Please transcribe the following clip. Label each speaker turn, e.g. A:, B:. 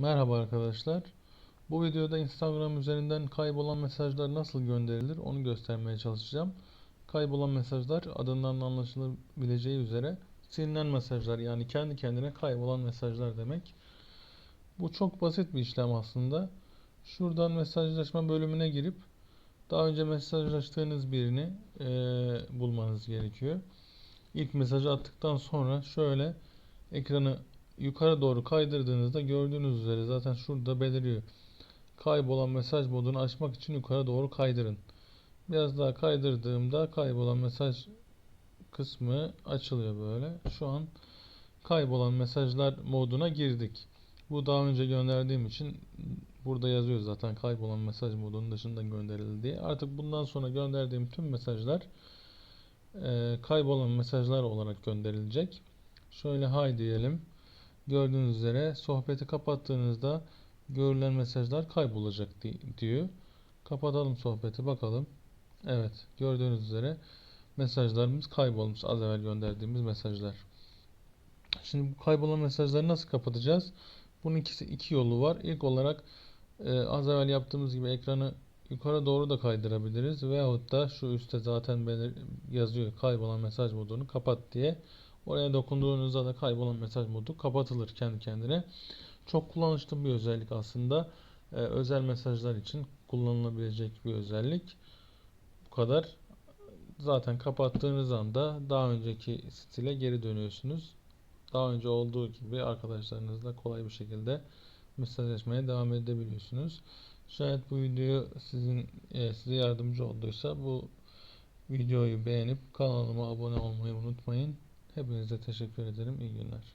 A: Merhaba arkadaşlar. Bu videoda Instagram üzerinden kaybolan mesajlar nasıl gönderilir onu göstermeye çalışacağım. Kaybolan mesajlar adından da anlaşılabileceği üzere silinen mesajlar yani kendi kendine kaybolan mesajlar demek. Bu çok basit bir işlem aslında. Şuradan mesajlaşma bölümüne girip daha önce mesajlaştığınız birini eee, bulmanız gerekiyor. İlk mesajı attıktan sonra şöyle ekranı yukarı doğru kaydırdığınızda gördüğünüz üzere zaten şurada beliriyor. Kaybolan mesaj modunu açmak için yukarı doğru kaydırın. Biraz daha kaydırdığımda kaybolan mesaj kısmı açılıyor böyle. Şu an kaybolan mesajlar moduna girdik. Bu daha önce gönderdiğim için burada yazıyor zaten kaybolan mesaj modunun dışında gönderildi diye. Artık bundan sonra gönderdiğim tüm mesajlar e, kaybolan mesajlar olarak gönderilecek. Şöyle hay diyelim. Gördüğünüz üzere sohbeti kapattığınızda görülen mesajlar kaybolacak di- diyor. Kapatalım sohbeti bakalım. Evet gördüğünüz üzere mesajlarımız kaybolmuş. Az evvel gönderdiğimiz mesajlar. Şimdi bu kaybolan mesajları nasıl kapatacağız? Bunun ikisi iki yolu var. İlk olarak e, az evvel yaptığımız gibi ekranı yukarı doğru da kaydırabiliriz. Veyahut da şu üstte zaten yazıyor kaybolan mesaj modunu kapat diye. Oraya dokunduğunuzda da kaybolan mesaj modu kapatılır kendi kendine. Çok kullanışlı bir özellik aslında. Ee, özel mesajlar için kullanılabilecek bir özellik. Bu kadar. Zaten kapattığınız anda daha önceki stile geri dönüyorsunuz. Daha önce olduğu gibi arkadaşlarınızla kolay bir şekilde mesajlaşmaya devam edebiliyorsunuz. Şayet bu video sizin e, size yardımcı olduysa bu videoyu beğenip kanalıma abone olmayı unutmayın. Hepinize teşekkür ederim. İyi günler.